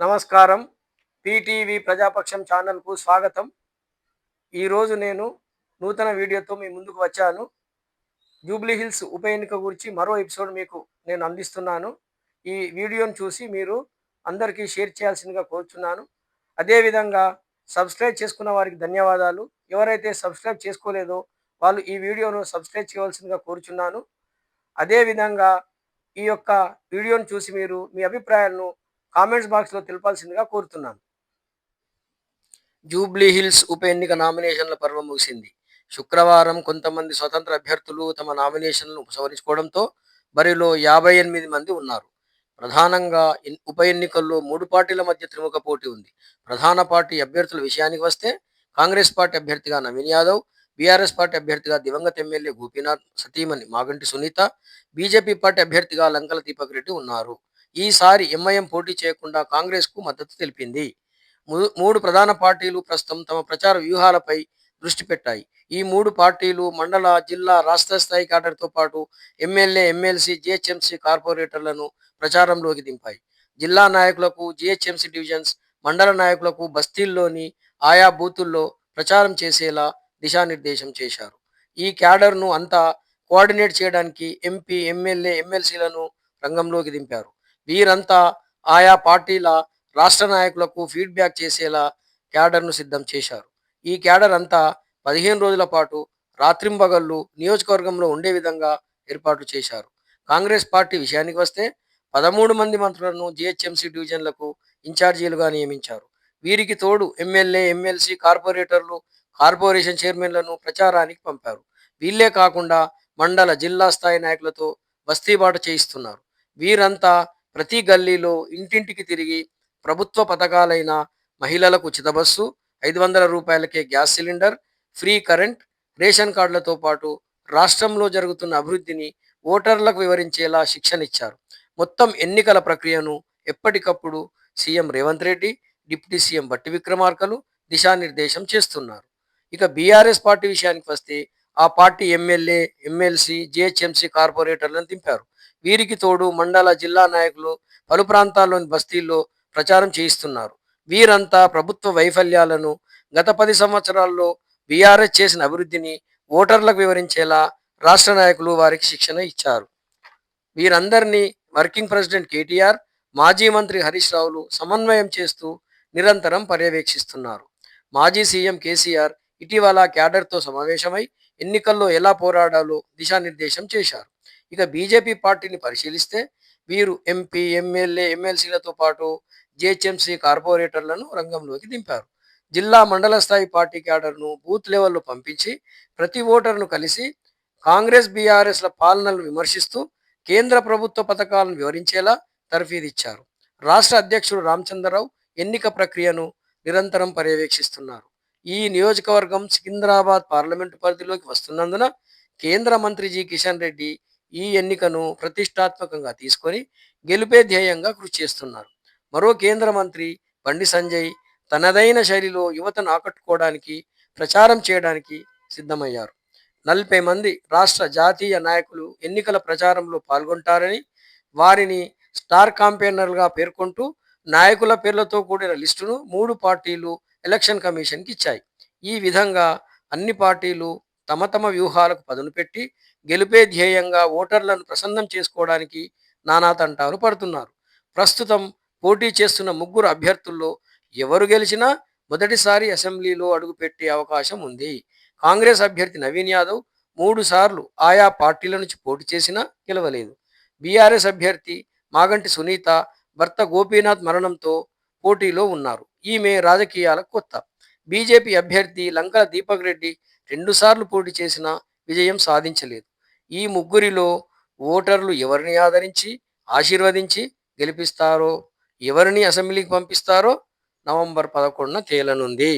నమస్కారం. పీటీవీ ప్రజాపక్షం ఛానల్కు స్వాగతం. ఈరోజు నేను నూతన వీడియోతో మీ ముందుకు వచ్చాను. జూబ్లీ హిల్స్ ఉప ఎన్నిక గురించి మరో ఎపిసోడ్ మీకు నేను అందిస్తున్నాను. ఈ వీడియోను చూసి మీరు అందరికీ షేర్ చేయాల్సిందిగా కోరుచున్నాను. అదేవిధంగా సబ్స్క్రైబ్ చేసుకున్న వారికి ధన్యవాదాలు. ఎవరైతే సబ్స్క్రైబ్ చేసుకోలేదో వాళ్ళు ఈ వీడియోను సబ్స్క్రైబ్ చేయవలసిందిగా కోరుచున్నాను. అదేవిధంగా ఈ యొక్క వీడియోను చూసి మీరు మీ అభిప్రాయాలను కామెంట్స్ బాక్స్లో తెలపాల్సిందిగా కోరుతున్నాను. జూబ్లీ హిల్స్ ఉప ఎన్నిక నామినేషన్ల పర్వం ముగిసింది. శుక్రవారం కొంతమంది స్వతంత్ర అభ్యర్థులు తమ నామినేషన్లను ఉపసంహరించుకోవడంతో బరిలో యాభై ఎనిమిది మంది ఉన్నారు. ప్రధానంగా ఉప ఎన్నికల్లో మూడు పార్టీల మధ్య త్రిముఖ పోటీ ఉంది. ప్రధాన పార్టీ అభ్యర్థుల విషయానికి వస్తే కాంగ్రెస్ పార్టీ అభ్యర్థిగా నవీన్ యాదవ్ బీఆర్ఎస్ పార్టీ అభ్యర్థిగా దివంగత ఎమ్మెల్యే గోపీనాథ్ సతీమణి మాగంటి సునీత బీజేపీ పార్టీ అభ్యర్థిగా లంకల దీపక్ రెడ్డి ఉన్నారు. ఈసారి ఎంఐఎం పోటీ చేయకుండా కాంగ్రెస్కు మద్దతు తెలిపింది. మూడు ప్రధాన పార్టీలు ప్రస్తుతం తమ ప్రచార వ్యూహాలపై దృష్టి పెట్టాయి. ఈ మూడు పార్టీలు మండల జిల్లా రాష్ట్ర స్థాయి క్యాడర్తో పాటు ఎమ్మెల్యే ఎమ్మెల్సీ జిహెచ్ఎంసీ కార్పొరేటర్లను ప్రచారంలోకి దింపాయి. జిల్లా నాయకులకు జిహెచ్ఎంసీ డివిజన్స్ మండల నాయకులకు బస్తీల్లోని ఆయా బూతుల్లో ప్రచారం చేసేలా దిశానిర్దేశం చేశారు. ఈ క్యాడర్ను అంతా కోఆర్డినేట్ చేయడానికి ఎంపీ ఎమ్మెల్యే ఎమ్మెల్సీలను రంగంలోకి దింపారు. వీరంతా ఆయా పార్టీల రాష్ట్ర నాయకులకు ఫీడ్బ్యాక్ చేసేలా క్యాడర్ను సిద్ధం చేశారు. ఈ క్యాడర్ అంతా పదిహేను రోజుల పాటు రాత్రింబగళ్ళు నియోజకవర్గంలో ఉండే విధంగా ఏర్పాట్లు చేశారు. కాంగ్రెస్ పార్టీ విషయానికి వస్తే పదమూడు మంది మంత్రులను జిహెచ్ఎంసీ డివిజన్లకు ఇన్ఛార్జీలుగా నియమించారు. వీరికి తోడు ఎమ్మెల్యే ఎమ్మెల్సీ కార్పొరేటర్లు కార్పొరేషన్ చైర్మన్లను ప్రచారానికి పంపారు. వీళ్ళే కాకుండా మండల జిల్లా స్థాయి నాయకులతో బస్తీబాట చేయిస్తున్నారు. వీరంతా ప్రతి గల్లీలో ఇంటింటికి తిరిగి ప్రభుత్వ పథకాలైన మహిళలకు ఉచిత బస్సు ఐదు వందల రూపాయలకే gas cylinder free current ration కార్డులతో పాటు రాష్ట్రంలో జరుగుతున్న అభివృద్ధిని ఓటర్లకు వివరించేలా శిక్షణ ఇచ్చారు మొత్తం ఎన్నికల ప్రక్రియను ఎప్పటికప్పుడు CM Revanth Reddy deputy CM Bhatti విక్రమార్కలు దిశానిర్దేశం చేస్తున్నారు. ఇక బీఆర్ఎస్ పార్టీ విషయానికి వస్తే ఆ పార్టీ ఎమ్మెల్యే ఎమ్మెల్సీ జిహెచ్ఎంసీ కార్పొరేటర్లను దింపారు. వీరికి తోడు మండల జిల్లా నాయకులు పలు ప్రాంతాల్లోని బస్తీల్లో ప్రచారం చేయిస్తున్నారు. వీరంతా ప్రభుత్వ వైఫల్యాలను గత పది సంవత్సరాల్లో బీఆర్ఎస్ చేసిన అభివృద్ధిని ఓటర్లకు వివరించేలా రాష్ట్ర నాయకులు వారికి శిక్షణ ఇచ్చారు. వీరందరినీ వర్కింగ్ ప్రెసిడెంట్ కేటీఆర్ మాజీ మంత్రి హరీష్ రావులు సమన్వయం చేస్తూ నిరంతరం పర్యవేక్షిస్తున్నారు. మాజీ సీఎం కేసీఆర్ ఇటీవల క్యాడర్తో సమావేశమై ఎన్నికల్లో ఎలా పోరాడాలో దిశానిర్దేశం చేశారు. ఇక బీజేపీ పార్టీని పరిశీలిస్తే వీరు ఎంపీ ఎమ్మెల్యే ఎమ్మెల్సీలతో పాటు జిహెచ్ఎంసీ కార్పొరేటర్లను రంగంలోకి దింపారు. జిల్లా మండల స్థాయి పార్టీ క్యాడర్ను బూత్ లెవెల్లో పంపించి ప్రతి ఓటర్ను కలిసి కాంగ్రెస్ బీఆర్ఎస్ల పాలనలు విమర్శిస్తూ కేంద్ర ప్రభుత్వ పథకాలను వివరించేలా తర్ఫీదిచ్చారు. రాష్ట్ర అధ్యక్షుడు రామచంద్రరావు ఎన్నిక ప్రక్రియను నిరంతరం పర్యవేక్షిస్తున్నారు. ఈ నియోజకవర్గం సికింద్రాబాద్ పార్లమెంటు పరిధిలోకి వస్తున్నందున కేంద్ర మంత్రి జి కిషన్ రెడ్డి ఈ ఎన్నికను ప్రతిష్టాత్మకంగా తీసుకొని గెలుపే ధ్యేయంగా కృషి చేస్తున్నారు. మరో కేంద్ర మంత్రి బండి సంజయ్ తనదైన శైలిలో యువతను ఆకట్టుకోవడానికి ప్రచారం చేయడానికి సిద్ధమయ్యారు. నలభై మంది రాష్ట్ర జాతీయ నాయకులు ఎన్నికల ప్రచారంలో పాల్గొంటారని వారిని స్టార్ కాంపెయినర్లుగా పేర్కొంటూ నాయకుల పేర్లతో కూడిన లిస్టును మూడు పార్టీలు ఎలక్షన్ కమిషన్కి ఇచ్చాయి. ఈ విధంగా అన్ని పార్టీలు తమ తమ వ్యూహాలకు పదును పెట్టి గెలుపే ధ్యేయంగా ఓటర్లను ప్రసన్నం చేసుకోవడానికి నానా తంటాలు పడుతున్నారు. ప్రస్తుతం పోటీ చేస్తున్న ముగ్గురు అభ్యర్థుల్లో ఎవరు గెలిచినా మొదటిసారి అసెంబ్లీలో అడుగుపెట్టే అవకాశం ఉంది. కాంగ్రెస్ అభ్యర్థి నవీన్ యాదవ్ మూడు సార్లు ఆయా పార్టీల నుంచి పోటీ చేసినా గెలవలేదు. బీఆర్ఎస్ అభ్యర్థి మాగంటి సునీత భర్త గోపీనాథ్ మరణంతో పోటీలో ఉన్నారు. ఈమె రాజకీయాల కొత్త. బీజేపీ అభ్యర్థి లంకల దీపక్ రెడ్డి రెండుసార్లు పోటీ చేసినా విజయం సాధించలేదు. ఈ ముగ్గురిలో ఓటర్లు ఎవరిని ఆదరించి ఆశీర్వదించి గెలిపిస్తారో ఎవరిని అసెంబ్లీకి పంపిస్తారో నవంబర్ పదకొండున తేలనుంది.